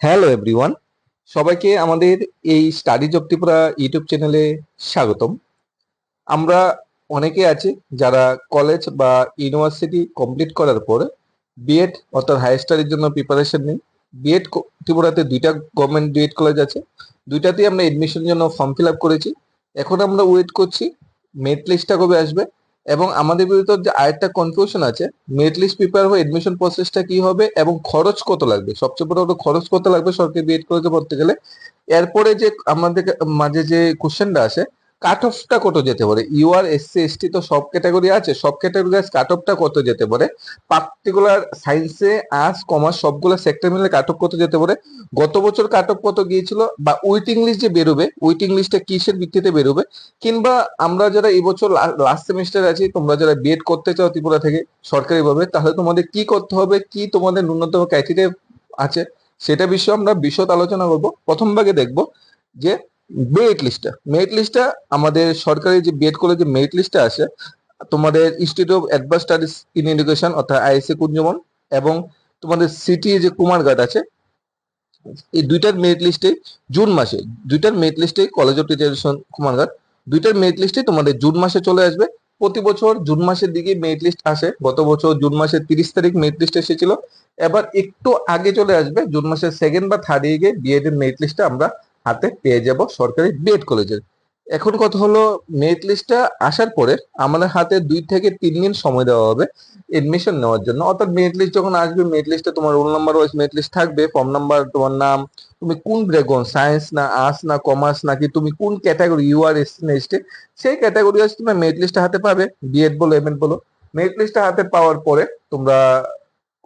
Hello everyone, সবাইকে আমাদের এই স্টাডি জব ত্রিপুরা ইউটিউব চ্যানেলে স্বাগতম। আমরা অনেকে আছি যারা কলেজ বা ইউনিভার্সিটি কমপ্লিট করার পর বিএড অর্থাৎ হায়ার স্টাডির জন্য প্রিপারেশন নিই। বিএড ত্রিপুরাতে দুইটা গভর্নমেন্ট বিএড কলেজ আছে। দুইটাতেই আমরা এডমিশনের জন্য ফর্ম ফিল আপ করেছি। এখন আমরা ওয়েট করছি মেরিট লিস্টটা কবে আসবে এবং আমাদের বিরুদ্ধে যে আরেকটা কনফিউশন আছে মেরিট লিস্ট প্রিপেয়ার হয়ে এডমিশন প্রসেসটা কি হবে এবং খরচ কত লাগবে? সবচেয়ে বড় খরচ কত লাগবে? সরকারি বিএড কলেজে পড়তে গেলে। এরপরে যে আমাদের মাঝে যে কোশ্চেনটা আসে কাট অফটা কত যেতে পারে? ইউআর এসসি এসটি তো সব ক্যাটাগরি আছে, সব ক্যাটাগরি কাট অফটা কত যেতে পারে? পার্টিকুলার সায়েন্সে আর্টস কমার্স সবগুলো সেক্টর মিলে কাট অফ কত যেতে পারে? গত বছর কাট অফ কত গিয়েছিল? বা ওয়েটিং লিস্ট যে বেরোবে ওয়েটিং লিস্টটা কিসের ভিত্তিতে বেরোবে? কিংবা আমরা যারা এবছর লাস্ট সেমিস্টার আছি, তোমরা যারা বিএড করতে চাও ত্রিপুরা থেকে সরকারিভাবে, তাহলে তোমাদের কি করতে হবে? কি তোমাদের ন্যূনতম ক্রাইটেরিয়া আছে? সেটা বিষয়ে আমরা বিশদ আলোচনা করব। প্রথম ভাগে দেখব যে মেরিট লিস্টটা মেরিট লিস্টটা আমাদের সরকারি যে বিএড কলেজে মেরিট লিস্টটা আছে তোমাদের institute of advance studies in education অর্থাৎ আইএসএ কুঞ্জমন এবং তোমাদের সিটি যে কুমারঘাট আছে, এই দুইটার মেরিট লিস্টে জুন মাসে, দুইটার মেরিট লিস্টে কলেজ অফ টিচার কুমারঘাট দুইটার মেরিট লিস্টে তোমাদের জুন মাসে চলে আসবে। প্রতি বছর জুন মাসের দিকে মেরিট লিস্ট আসে, গত বছর জুন মাসের তিরিশ তারিখ মেরিট লিস্ট এসেছিল, এবার একটু আগে চলে আসবে, জুন মাসের সেকেন্ড বা থার্ড উইকে বিএড এর মেরিট লিস্টটা আমরা হাতে পেয়ে যাব সরকারি বিএড কলেজের এখন কথা হলো মেরিট লিস্টটা আসার পরে আমাদের হাতে দুই থেকে তিন দিন সময় দেওয়া হবে এডমিশন নেওয়ার জন্য। অর্থাৎ মেরিট লিস্ট যখন আসবে মেরিট লিস্টে তোমার roll number wise merit list থাকবে ফর্ম নাম্বার তোমার নাম, তুমি কোন ব্যাকগ্রাউন্ড সায়েন্স না আর্টস না কমার্স নাকি তুমি কোন ক্যাটাগরি ইউ আর এস না এসটি সেই ক্যাটাগরি ওয়াইজ তুমি মেরিট লিস্টটা হাতে পাবে। বিএড বলো এমএড বলো। মেরিট লিস্টটা হাতে পাওয়ার পরে তোমরা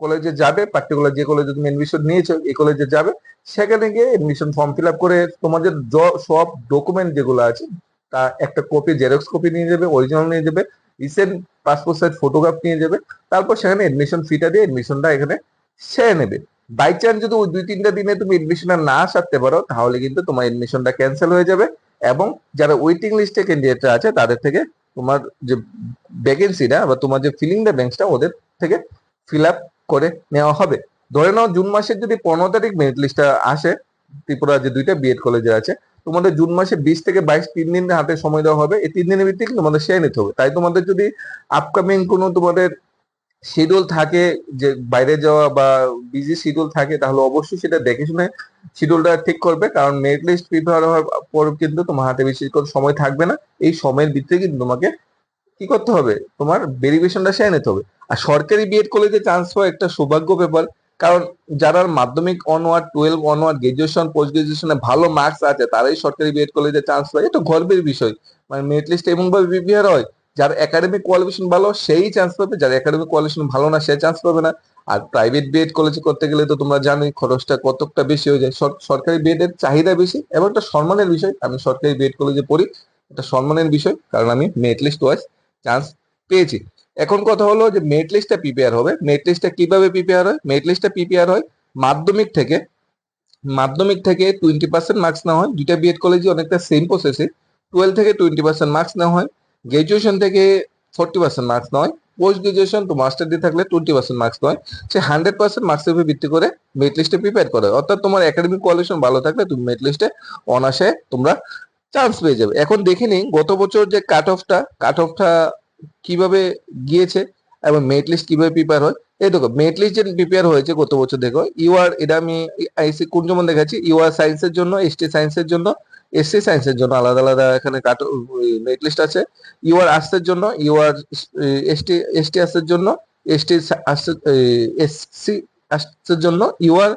কলেজে যাবে পার্টিকুলার যে কলেজে তুমি এডমিশন নিয়েছো, এই কলেজে যাবে। সেখানে গিয়ে এডমিশন ফর্ম ফিল আপ করে তোমাদের সব ডকুমেন্ট যেগুলো আছে, তা একটা কপি জেরক্স কপি নিয়ে যাবে অরিজিনাল নিয়ে যাবে রিসেন্ট পাসপোর্ট সাইজ ফটোগ্রাফ নিয়ে যাবে। তারপর সেখানে এডমিশন ফিটা দিয়ে এডমিশনটা এখানে সেরে নেবে। বাই চান্স যদি ওই দুই, তিনটা দিনে তুমি এডমিশনটা না সারতে পারো, তাহলে কিন্তু তোমার এডমিশনটা ক্যান্সেল হয়ে যাবে এবং যারা ওয়েটিং লিস্টে ক্যান্ডিডেটরা আছে, তাদের থেকে তোমার যে ভ্যাকেন্সিটা বা তোমার যে ফিলিং দ্য ব্যাংকসটা ওদের থেকে ফিল আপ করে নেওয়া হবে। ধরে নাও জুন মাসের যদি পনেরো তারিখ মেরিট লিস্টটা আসে, ত্রিপুরা যে দুইটা বিএড কলেজে আছে, তোমাদের জুন মাসে বিশ থেকে বাইশ তিন দিন হাতে সময় দেওয়া হবে। এই তিন দিনের ভিত্তিতে তোমাদের সেরে নিতে হবে। তাই তোমাদের যদি আপকামিং কোনো তোমাদের শিডিউল থাকে যে বাইরে যাওয়া বা বিজি শিডিউল থাকে, তাহলে অবশ্যই সেটা দেখে শুনে শিডিউলটা ঠিক করবে। কারণ মেরিট লিস্ট প্রিপেয়ার হওয়ার পর কিন্তু তোমার হাতে বেশি কোনো সময় থাকবে না। এই সময়ের ভিত্তিতে কিন্তু তোমাকে কি করতে হবে? তোমার ভেরিফিকেশনটা সেরে নিতে হবে। আর সরকারি বিএড কলেজে চান্স পাওয়া একটা সৌভাগ্য ব্যাপার, কারণ যারা মাধ্যমিক onward twelve onward graduation post গ্রাজুয়েশনে ভালো মার্কস আছে, তারাই সরকারি বিএড কলেজে চান্স পায়। এটা গর্বের বিষয়। মানে মেরিট লিস্ট এমন ভাবে প্রিপেয়ার হয়, যার একাডেমিক কোয়ালিফিকেশন ভালো, সেই চান্স পাবে, যার একাডেমিক কোয়ালিফিকেশন ভালো না, সে চান্স পাবে না। আর প্রাইভেট বিএড কলেজে করতে গেলে তো তোমরা জানোই, খরচটা কতটা বেশি হয়ে যায়। সরকারি বিএড এর চাহিদা বেশি, এবং একটা সম্মানের বিষয়। আমি সরকারি বিএড কলেজে পড়ি, এটা সম্মানের বিষয়, কারণ আমি মেরিট লিস্ট ওয়াইজ চান্স পেয়েছি। এখন কথা হলো যে মেরিট লিস্টটা প্রিপেয়ার হবে। মেরিট লিস্টটা কীভাবে প্রিপেয়ার হয়? মেরিট লিস্টটা প্রিপেয়ার হয় মাধ্যমিক থেকে। মাধ্যমিক থেকে টোয়েন্টি পার্সেন্ট মার্কস নেওয়া হয়। দুইটা বিএড কলেজে অনেকটা সেম প্রসেসে টুয়েলভ থেকে টোয়েন্টি পার্সেন্ট মার্কস নেওয়া হয়। গ্রাজুয়েশন থেকে ফোর্টি পার্সেন্ট মার্কস নেওয়া হয়। পোস্ট গ্রাজুয়েশন তো মাস্টার দিয়ে থাকলে টোয়েন্টি পার্সেন্ট মার্কস নয় সে হান্ড্রেড পার্সেন্ট মার্কসের উপর ভিত্তি করে মেরিট লিস্টে প্রিপেয়ার করা অর্থাৎ তোমার একাডেমিক কোয়ালিফিকেশন ভালো থাকলে তুমি মেরিট লিস্টে অনাসে তোমরা চান্স পেয়ে যাবে। এখন দেখে নিই গত বছর যে কাট অফটা কাট অফটা কীভাবে গিয়েছে এবং মেট লিস্ট কীভাবে প্রিপেয়ার হয়? এই দেখো মেট লিস্ট যে প্রিপেয়ার হয়েছে গত বছর, দেখো ইউআর এটা আমি আইসি কোন যেমন দেখাচ্ছি ইউআর সায়েন্সের জন্য এসটি সায়েন্সের জন্য এসসি সায়েন্সের জন্য, আলাদা আলাদা এখানে মেরিট লিস্ট আছে। ইউআর আর্টসের জন্য ইউআর এসটি এসটি আর্টসের জন্য এসটি এসসি আর্টসের জন্য ইউআর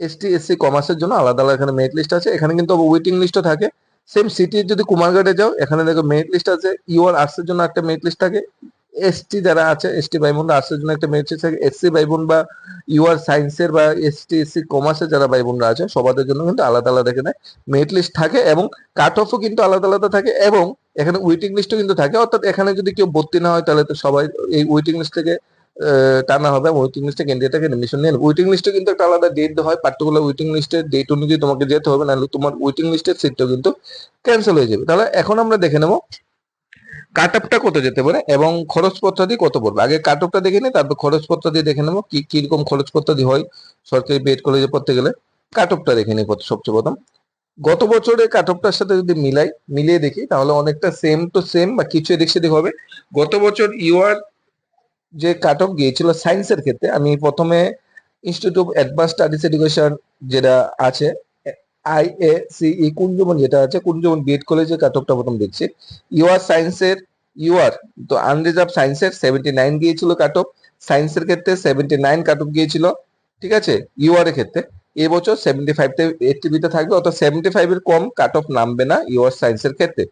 এসটি এসসি কমার্সের জন্য, আলাদা আলাদা এখানে মেট লিস্ট আছে। এখানে কিন্তু ওয়েটিং লিস্টও থাকে। সেম সিটির যদি কুমারঘাটে যাও, এখানে দেখো মেরিট লিস্ট আছে। ইউআর আর্টসের জন্য একটা মেরিট লিস্ট থাকে। এসটি যারা আছে এসটি ভাই বোনরা আর্টসের জন্য একটা মেরিট লিস্ট থাকে। এসসি ভাই বোন বা ইউআর সায়েন্সের বা এসটি এসসি কমার্সের যারা ভাই বোনরা আছে, সবাদের জন্য কিন্তু আলাদা আলাদা এখানে মেরিট লিস্ট থাকে এবং কাট অফও কিন্তু আলাদা আলাদা থাকে এবং এখানে ওয়েটিং লিস্টও কিন্তু থাকে। অর্থাৎ এখানে যদি কেউ ভর্তি না হয়, তাহলে তো সবাই এই ওয়েটিং লিস্ট থেকে টানা হবে ওয়েটিং লিস্টে থেকে এডমিশন নিয়ে ওয়েটিং লিস্টে কিন্তু একটা আলাদা ডেট হয় পার্টিকুলার ওয়েটিং লিস্টের ডেট অনুযায়ী তোমাকে যেতে হবে, নাহলে তোমার ওয়েটিং লিস্টের সিটটাও কিন্তু ক্যান্সেল হয়ে যাবে। তাহলে এখন আমরা দেখে নেব কাট আপটা কত যেতে পারে এবং খরচপত্র দিয়ে কত পড়বে। আগে কাট আপটা দেখে নিই, তারপর খরচপত্র দিয়ে দেখে নেব, কি, কীরকম খরচপত্র দিয়ে হয় সরকারি বিএড কলেজে পড়তে গেলে। কাট অফটা দেখে নিই সবচেয়ে প্রথম। গত বছরে কাট অফটার সাথে যদি মিলাই, মিলিয়ে দেখি, তাহলে অনেকটা সেম টু সেম বা কিছু এদিক সেদিক হবে। গত বছর ইউআর যে কাট অফ গিয়েছিল সায়েন্সের ক্ষেত্রে, আমি প্রথমে institute of advance studies education যেটা আছে আই এ সিই কুঞ্জবন যেটা আছে, কুঞ্জবন বিএড কলেজে কাট অফটা প্রথম দেখছি। ইউআর সায়েন্সের ইউআর তো আনরিজার্ভ সায়েন্সের সেভেন্টি নাইন গিয়েছিল কাট অফ সায়েন্সের ক্ষেত্রে সেভেন্টি নাইন কাট অফ গিয়েছিল, ঠিক আছে? ইউআর এর ক্ষেত্রে। এবছর সেভেন্টি ফাইভ এইটটিভিতে থাকবে, অর্থাৎ সেভেন্টি ফাইভ এর কম কাট অফ নামবে না ইউআর সায়েন্সের ক্ষেত্রে।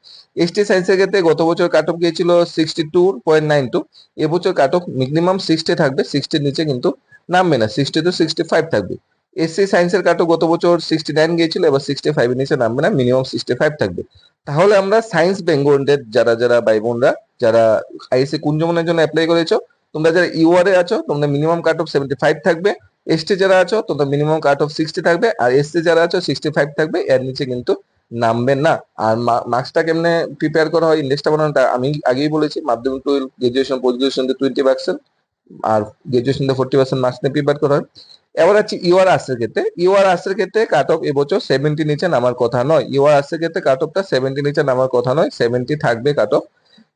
এসটি সায়েন্সের ক্ষেত্রে গত বছর কাট অফ গিয়েছিল sixty two point nine two এবছর কাট অফ মিনিমাম সিক্সটি থাকবে সিক্সটির নিচে কিন্তু নামবে না সিক্সটি টু সিক্সটি ফাইভ থাকবে এসসি সায়েন্সের কাট অফ গত বছর সিক্সটি নাইন গিয়েছিল, এবার সিক্সটি ফাইভ এর নিচে নামবে না মিনিমাম সিক্সটি ফাইভ থাকবে। তাহলে আমরা সায়েন্স বেঙ্গলদের যারা যারা ভাই বোনরা, যারা আইএসসি কুঞ্জমনের জন্য অ্যাপ্লাই করেছ, তোমরা যারা ইউআর আছো, তোমরা minimum cut off seventy five থাকবে এসটি যারা আছো, তোমরা মিনিমাম কাট অফ সিক্সটি থাকবে, আর এসসি যারা আছো সিক্সটি ফাইভ থাকবে, এর নিচে কিন্তু নামবে না। আর মার্কসটা কেমনে প্রিপেয়ার করা হয় ইন্ডেক্সটা বানানোটা আমি আগেই বলেছি, মাধ্যমিক twelve graduation post graduation twenty percent আর গ্রাজুয়েশন ফোর্টি পার্সেন্ট মার্কস নিয়ে প্রিপেয়ার করা হয়। এবার আছে ইউআর আর্টসের ক্ষেত্রে। ইউআর আর্টসের ক্ষেত্রে কাট অফ এবছর সেভেন্টি নিচে নামার কথা নয়। ইউআর আর্টসের ক্ষেত্রে কাট অফটা সেভেন্টি নিচে নামার কথা নয় সেভেন্টি থাকবে কাট অফ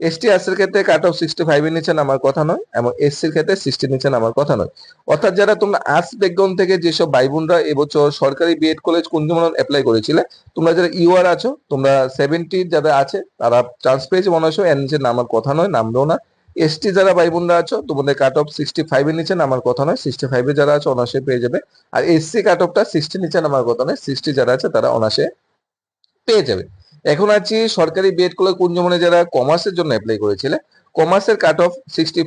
এসটি আর্টসের ক্ষেত্রে কাট অফ সিক্সটি ফাইভ এর নিচে নামার কথা নয়, এবং এসসির ক্ষেত্রে সিক্সটি নিচে নামার কথা নয়। অর্থাৎ যারা তোমরা আর্টস ব্যাকগ্রাউন্ড থেকে যেসব ভাই বোনরা এবছর সরকারি বিএড কলেজ কুঞ্জমনন অ্যাপ্লাই করেছিলে, তোমরা যারা ইউআর আছো, তোমরা সেভেন্টি যারা আছে, তারা চান্স পেয়েছে মনে হয় এর নিচে নামার কথা নয়, নামবেও না। এসটি যারা ভাই বোনরা আছো, তোমাদের কাট অফ সিক্সটি ফাইভ এর নিচে নামার কথা নয় সিক্সটি ফাইভ যারা আছে অনার্সে পেয়ে যাবে। আর এসসি কাট অফটা সিক্সটি নিচে নামার কথা নয় সিক্সটি যারা আছে তারা অনার্সে পেয়ে যাবে। এখন আছি সরকারি বিএড কলেজ কুঞ্জমনে যারা কমার্সের জন্য অ্যাপ্লাই করেছিলে। কমার্সের cut off sixty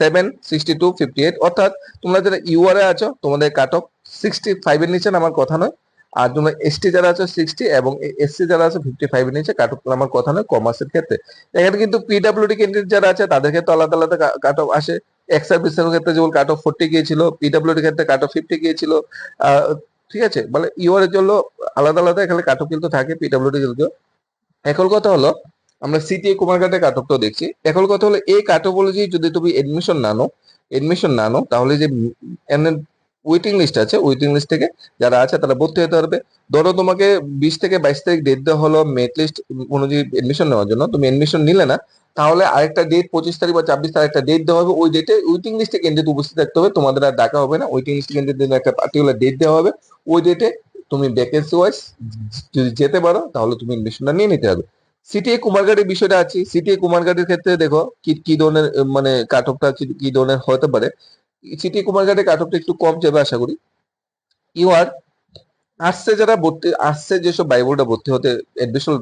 seven sixty two fifty eight অর্থাৎ তোমরা যারা ইউআর আছো, তোমাদের কাট অফ সিক্সটি ফাইভ এর নিচে আমার কথা নয়। আর তোমরা এসটি যারা আছো সিক্সটি এবং এসসি যারা আছে ফিফটি ফাইভ এর নিচে কাট অফ আমার কথা নয় কমার্সের ক্ষেত্রে। এখানে কিন্তু পিডাব্লিউডি ক্যান্ডিডেট যারা আছে, তাদের ক্ষেত্রে আলাদা আলাদা কাট অফ আসে। এক্স সার্ভিসের ক্ষেত্রে যেমন কাট অফ ফোর্টি গিয়েছিল পিডাব্লিউডি ক্ষেত্রে কাট অফ ফিফটি গিয়েছিল ঠিক আছে? মানে ইউআর এর জন্য আলাদা আলাদা এখানে কাট অফ কিন্তু থাকে পিডাব্লিউডি কিন্তু এখন কথা হলো, আমরা সিটি কুমারঘাটে কাট দেখছি। এখন কথা হলো, এই কাট অফ যদি তুমি এডমিশন না এডমিশন না তাহলে যে ওয়েটিং লিস্ট আছে ওয়েটিং লিস্ট থেকে যারা আছে তারা ভর্তি হতে পারবে। ধরো তোমাকে বিশ থেকে বাইশ তারিখ ডেট দেওয়া হলো মেট লিস্ট অনুযায়ী এডমিশন নেওয়ার জন্য, তুমি এডমিশন নিলে না, তাহলে আরেকটা ডেট পঁচিশ তারিখ বা ছাব্বিশ তারিখ একটা ডেট দেওয়া হবে। ওই ডেটে ওয়েটিং লিস্টে কেন্দ্রিত উপস্থিত থাকতে হবে, তোমাদের আর ডাকা হবে না। ওয়েটিং লিস্টে কেন্দ্রিত একটা পার্টিকুলার ডেট দেওয়া হবে। ওই ডেটে তুমি ভ্যাকেন্সি ওয়াইজ যদি যেতে পারো, তাহলে তুমি এডমিশনটা নিয়ে নিতে হবে। সিটিএ কুমারঘাটের বিষয়টা আছে। সিটিএ কুমারঘাটের ক্ষেত্রে দেখো, কি কি ধরনের মানে কাট অফটা কি ধরনের হতে পারে। সিটিএ কুমারঘাটের কাট অফটা একটু কম যাবে, আশা করি। ইউআর আর্টসে যারা ভর্তি আর্টসে যেসব বাইবলটা ভর্তি হতে এডমিশন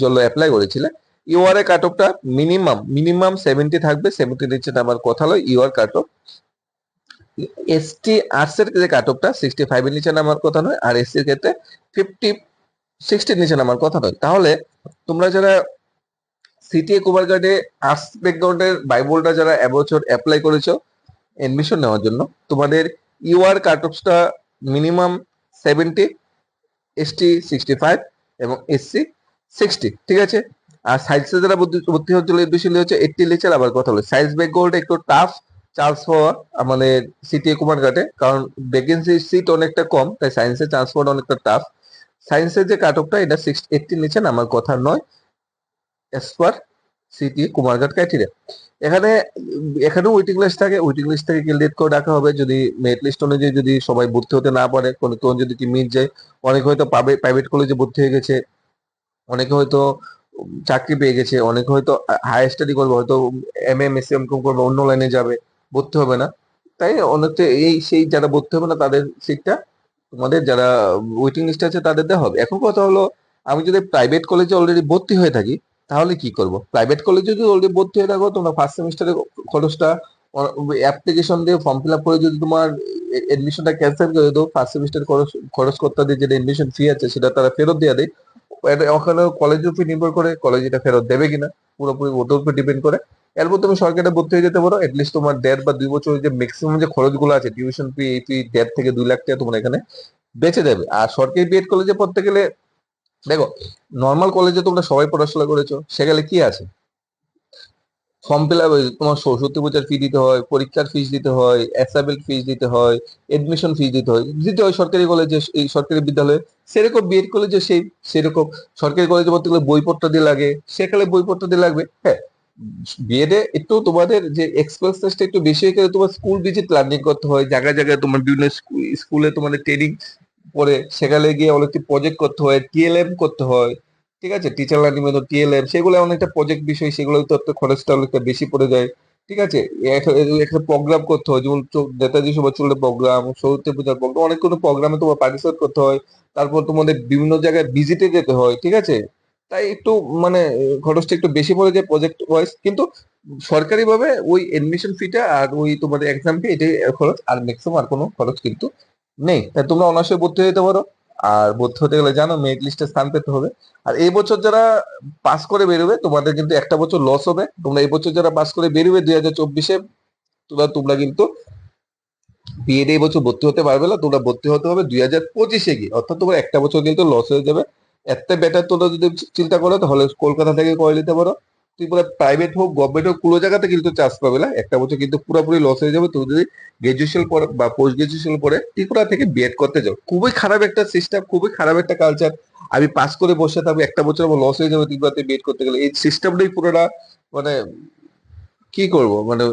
জন্য অ্যাপ্লাই করেছিলে ইউআর এর কাট অফটা মিনিমাম মিনিমাম সেভেন্টি থাকবে সেভেন্টি নিচে আমার কথা হলো UR cut off ST arts এর যে কাট অফটা সিক্সটি ফাইভ এর নিচে নামার কথা নয়, আর এসসির ক্ষেত্রে ফিফটি সিক্সটির নিচে নামার কথা নয়। তাহলে তোমরা যারা সিটি কুমারঘাটে আর্টস ব্যাকগ্রাউন্ডের বাইবলটা যারা এবছর অ্যাপ্লাই করেছ এডমিশন নেওয়ার জন্য, তোমাদের UR cut অফটা minimum seventy ST sixty five এবং এসসি সিক্সটি ঠিক আছে? আর সায়েন্সে যারা ভর্তি হচ্ছিল এডমিশন হচ্ছে এইটটি লিচার আবার কথা হলো সায়েন্স ব্যাকগ্রাউন্ড একটু টাফ চান্স পাওয়া আমাদের সিটি কুমারঘাটে কারণ ভ্যাকেন্সি সিট অনেকটা কম, তাই সায়েন্সের চান্স পাওয়াটা অনেকটা টাফ সায়েন্সের যে কাট অফটা এটা সিক্স এইটটির নিচে আমার কথা নয়। As per city Kumarghat criteria এখানে এখানে ওয়েটিং লিস্ট থাকে। ওয়েটিং লিস্ট থেকে ক্যান্ডিডেট করে ডাকা হবে। যদি মেরিট লিস্ট অনুযায়ী যদি সবাই ভর্তি হতে না পারে, কোনো কোন যদি মিট যায়, অনেকে হয়তো প্রাইভেট কলেজে ভর্তি হয়ে গেছে। অনেকে হয়তো চাকরি পেয়ে গেছে। অনেকে হয়তো হায়ার স্টাডি করবে, হয়তো এম এম এস এম করবে, অন্য লাইনে যাবে। ভর্তি হবে না। তাই অনেকটা এই সেই যারা ভর্তি হবে না, তাদের সিটটা তোমাদের যারা ওয়েটিং লিস্ট আছে, তাদের দেওয়া হবে। এখন কথা হলো, আমি যদি প্রাইভেট কলেজে অলরেডি ভর্তি হয়ে থাকি, তাহলে কি করব? প্রাইভেট কলেজে যদি অলরেডি ভর্তি হয়ে থাকো, তোমরা ফার্স্ট সেমিস্টারের খরচটা অ্যাপ্লিকেশন দিয়ে ফর্ম ফিল আপ করে যদি তোমার এডমিশনটা ক্যান্সেল করে দাও ফার্স্ট সেমিস্টার খরচ খরচ করতে দিয়ে যেটা এডমিশন ফি আছে, সেটা তারা ফেরত দিয়ে দেয়। ওখানে কলেজের উপর নির্ভর করে কলেজ এটা ফেরত দেবে কিনা, পুরোপুরি ওদের উপর ডিপেন্ড করে। এরপর তুমি সরকারে ভর্তি হয়ে যেতে পারো এটলিস্ট তোমার দেড় বা দুই বছর যে ম্যাক্সিমাম যে খরচগুলো আছে টিউশন ফি এই ফি দেড় থেকে দুই লাখ টাকা তোমার এখানে বেঁচে যাবে। আর সরকারি বিএড কলেজে পড়তে গেলে, দেখো নর্মাল কলেজে তোমরা সবাই পড়াশোনা করেছ, সেখানে কি আছে? ফর্ম ফিল আপ তোমার সরস্বতী পূজার ফি দিতে হয়, পরীক্ষার ফিস দিতে হয় অ্যাসাইনমেন্ট ফিস দিতে হয় এডমিশন ফিস দিতে হয় দিতে হয় সরকারি কলেজে এই সরকারি বিদ্যালয়ে। সেরকম বিএড কলেজে সেই, সেরকম সরকারি কলেজে পড়তে গেলে বইপত্র দিয়ে লাগে, সেখানে বইপত্র দিয়ে লাগবে হ্যাঁ। বিএড একটু তোমাদের যে এক্সপেন্সেসটা একটু বেশি হয়ে গেলে তোমার স্কুল ভিজিট লার্নিং করতে হয়, জায়গায় জায়গায় তোমার বিভিন্ন স্কু- স্কুলে তোমাদের ট্রেনিং পরে সেখানে গিয়ে অনেকটি প্রজেক্ট করতে হয় টিএলএম করতে হয়, ঠিক আছে? টিচার লার্নিং মেথড টিএলএম সেগুলো অনেকটা প্রজেক্ট বিষয় সেগুলো তো একটু খরচটা অনেকটা বেশি পড়ে যায়, ঠিক আছে? একটা প্রোগ্রাম করতে হয়, যেমন নেতাজি সুভাষ চন্দ্রের প্রোগ্রাম সরস্বতী পূজার প্রোগ্রাম অনেক কোনো প্রোগ্রামে তোমার পার্টিসিপেট করতে হয়, তারপর তোমাদের বিভিন্ন জায়গায় ভিজিটে যেতে হয়, ঠিক আছে? তাই একটু মানে খরচটা একটু বেশি পড়ে যায় প্রজেক্ট ওয়াইজ কিন্তু সরকারি ভাবে ওই এডমিশন ফিটা আর ওই তোমাদের এক্সাম ফি এটাই খরচ, আর ম্যাক্সিমাম আর কোনো খরচ কিন্তু নেই। তাই তোমরা অনার্সে ভর্তি হতে পারো। আর ভর্তি হতে গেলে জানো মেরিট লিস্টে স্থান পেতে হবে। আর এই বছর যারা পাস করে বেরোবে, তোমাদের কিন্তু একটা বছর লস হবে। তোমরা এই বছর যারা পাস করে বেরোবে দুই হাজার চব্বিশে, তোমরা তোমরা কিন্তু বিএড এই বছর ভর্তি হতে পারবে না। তোমরা ভর্তি হতে হবে দুই হাজার পঁচিশে গিয়ে। অর্থাৎ তোমার একটা বছর কিন্তু লস হয়ে যাবে। এত বেটার তোমরা যদি চিন্তা করো, তাহলে কলকাতা থেকে করে নিতে পারো। তুই পুরো প্রাইভেট হোক গভর্নমেন্ট হোক, পুরো জায়গাতে কিন্তু চাষ পাবে না। একটা বছর কিন্তু পুরোপুরি লস হয়ে যাবে। তুমি যদি গ্রাজুয়েশন পরে বা পোস্ট গ্রাজুয়েশন পরে ত্রিপুরা থেকে বিএড করতে যাও, খুবই খারাপ একটা সিস্টেম খুবই খারাপ একটা কালচার আমি পাস করে বসে থাকব, একটা বছর আমার লস হয়ে যাবে ত্রিপুরাতে বিএড করতে গেলে। এই সিস্টেমটাই পুরোটা মানে কি করব? মানে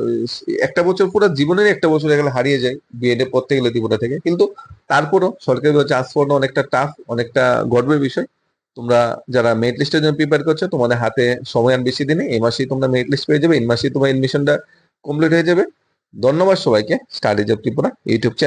একটা বছর পুরো জীবনের একটা বছর এখানে হারিয়ে যায় বিএড পড়তে গেলে ত্রিপুরা থেকে। কিন্তু তারপরও সরকারি চাষ পাওয়ানো অনেকটা টাফ অনেকটা গর্বের বিষয়। তোমরা যারা মেরিট লিস্টের জন্য প্রিপেয়ার করছ, তোমাদের হাতে সময় আর বেশি দিনে এই মাসেই তোমরা মেরিট লিস্ট পেয়ে যাবে, এই মাসেই তোমার এডমিশনটা কমপ্লিট হয়ে যাবে। ধন্যবাদ সবাইকে। Study job Tripura YouTube channel